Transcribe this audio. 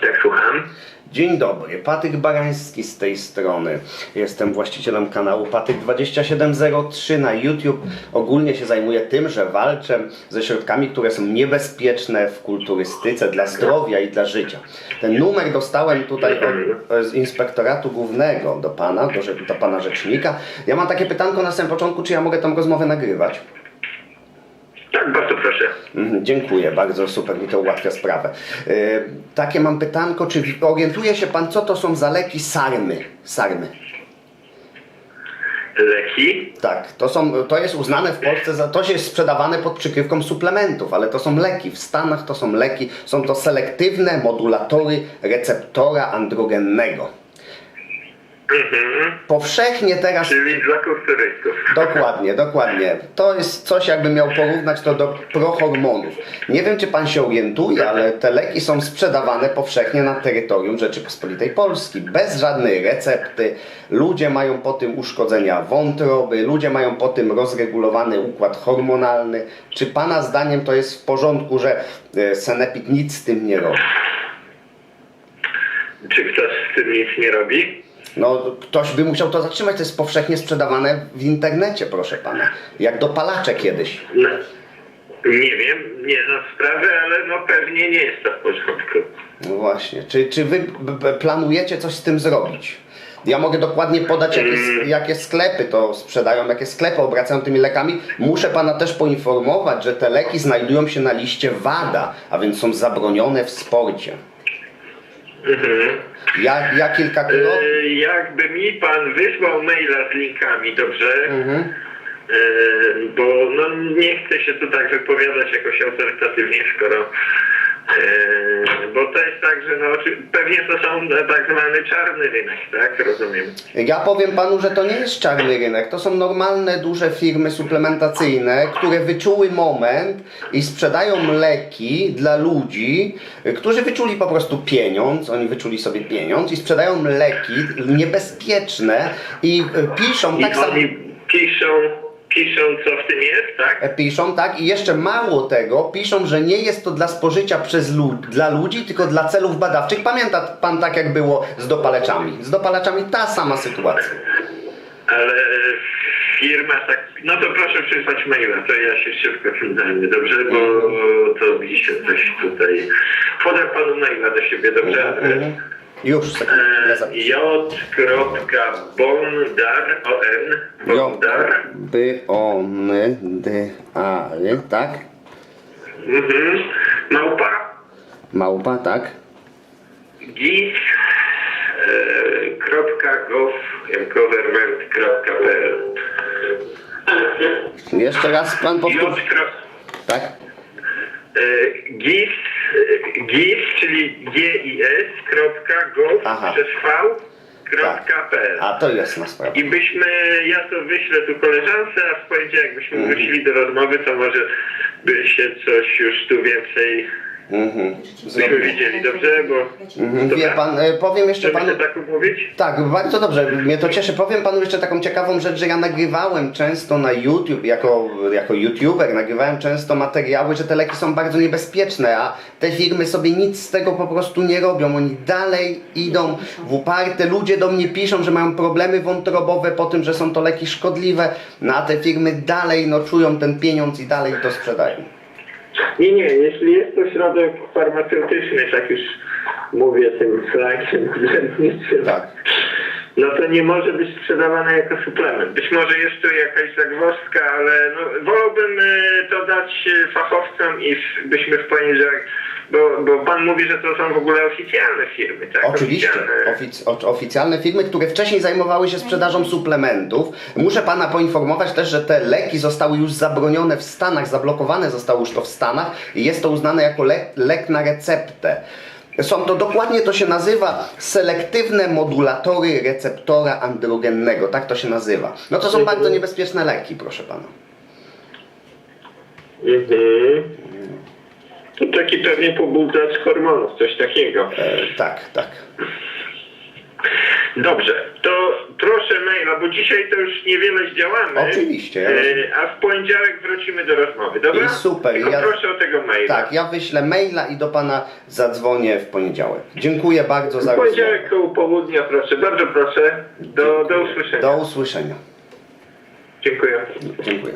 Tak, słucham. Dzień dobry, Patryk Barański z tej strony. Jestem właścicielem kanału Patryk2703 na YouTube. Ogólnie się zajmuję tym, że walczę ze środkami, które są niebezpieczne w kulturystyce dla zdrowia i dla życia. Ten numer dostałem tutaj od, z inspektoratu głównego do pana, do, do pana rzecznika. Ja mam takie pytanko na samym początku, czy ja mogę tą rozmowę nagrywać? Proszę. Mhm, Dziękuję, bardzo super, mi to ułatwia sprawę. Yy, takie mam pytanko, czy orientuje się Pan, co to są za leki sarmy? Sarmy. Leki? Tak, to, są, to jest uznane w Polsce, za, to jest sprzedawane pod przykrywką suplementów, ale to są leki. W Stanach to są leki, są to selektywne modulatory receptora androgennego. Mhm. Powszechnie teraz Czyli dla kulturystów. Dokładnie, dokładnie. To jest coś, jakbym miał porównać to do prohormonów. Nie wiem, czy pan się orientuje, ale te leki są sprzedawane powszechnie na terytorium Rzeczypospolitej Polski. Bez żadnej recepty. Ludzie mają po tym uszkodzenia wątroby, ludzie mają po tym rozregulowany układ hormonalny. Czy pana zdaniem to jest w porządku, że e, Senepid nic z tym nie robi? Czy ktoś z tym nic nie robi? No, ktoś by musiał to zatrzymać. To jest powszechnie sprzedawane w internecie, proszę pana. Jak dopalacze kiedyś. No, nie wiem, nie znam sprawy, ale no pewnie nie jest to w porządku. No właśnie. Czy, czy wy planujecie coś z tym zrobić? Ja mogę dokładnie podać, jakie, s- jakie sklepy to sprzedają, jakie sklepy obracają tymi lekami. Muszę pana też poinformować, że te leki znajdują się na liście WADA, a więc są zabronione w sporcie. Mhm. Ja, ja kilkakrotnie. E, jakby mi pan wysłał maila z linkami, dobrze? Mhm. E, bo no, nie chcę się tu tak wypowiadać jakoś autorytatywnie, skoro. E, bo to jest tak, że no, pewnie to są e, tak zwany czarny rynek, tak? Rozumiem. Ja powiem panu, że to nie jest czarny rynek. To są normalne, duże firmy suplementacyjne, które wyczuły moment i sprzedają leki dla ludzi, y, którzy wyczuli po prostu pieniądz. Oni wyczuli sobie pieniądz i sprzedają leki niebezpieczne i y, piszą I tak samo. piszą, piszą, co w tym jest, tak? E, Piszą tak i jeszcze mało tego, piszą, że nie jest to dla spożycia przez lud, dla ludzi, tylko dla celów badawczych. Pamięta pan tak jak było z dopalaczami. Z dopalaczami ta sama sytuacja. Ale firma tak. No to proszę przysłać maila, to ja się szybko tym zajmę, dobrze? Bo to mi się coś tutaj. Podam panu maila do siebie, dobrze? Adres. Mhm. Już, sekundę, E, zapisuję. J.bondar, O-N, Bondar, B, O, N, D, A, R, tak? mhm. małpa, Małpa, tak? gis, e, kropka gov, jak government.pl Jeszcze raz pan powtórzy Tak? e, gis, e, gis, czyli G-I-S, kropka gov, Aha. przez PL. A to jasna sprawa. I byśmy, ja to wyślę tu koleżance, a w poniedziałek byśmy Mhm. wrócili do rozmowy, to może by się coś już tu więcej Mhm. Zrobię. widzieli, dobrze? Bo Mhm. Wie pan, e, powiem jeszcze żeby panu... się tak umówić? Tak, bardzo dobrze, mnie to cieszy. Powiem panu jeszcze taką ciekawą rzecz, że ja nagrywałem często na YouTube, jako, jako YouTuber, nagrywałem często materiały, że te leki są bardzo niebezpieczne, a te firmy sobie nic z tego po prostu nie robią. Oni dalej idą w uparte. Ludzie do mnie piszą, że mają problemy wątrobowe po tym, że są to leki szkodliwe, no a te firmy dalej no, czują ten pieniądz i dalej to sprzedają. Nie, nie, jeśli jest to środek farmaceutyczny, tak już mówię tym urzędniczym, Tak. No to nie może być sprzedawane jako suplement. Być może jest tu jakaś zagwozdka, ale no, wolałbym e, to dać e, fachowcom i byśmy w poniedziałek, bo, bo pan mówi, że to są w ogóle oficjalne firmy, tak? Oczywiście, Oficjalne. ofic o- oficjalne firmy, które wcześniej zajmowały się sprzedażą suplementów. Muszę pana poinformować też, że te leki zostały już zabronione w Stanach, zablokowane zostało już to w Stanach i jest to uznane jako lek, lek na receptę. Są to dokładnie to się nazywa selektywne modulatory receptora androgennego, tak to się nazywa. No to są bardzo niebezpieczne leki, proszę pana. Mhm. To taki pewnie pobudzacz hormonów, coś takiego. E, tak, tak. Dobrze, to proszę maila, bo dzisiaj to już niewiele zdziałamy. Oczywiście, ja E, rozumiem. a w poniedziałek wrócimy do rozmowy, dobra? I super, Tylko ja- proszę o tego maila. Tak, ja wyślę maila i do pana zadzwonię w poniedziałek. Dziękuję bardzo za W rozmowę. poniedziałek koło południa, proszę, bardzo proszę. Do, do usłyszenia. Do usłyszenia. Dziękuję. Dziękuję.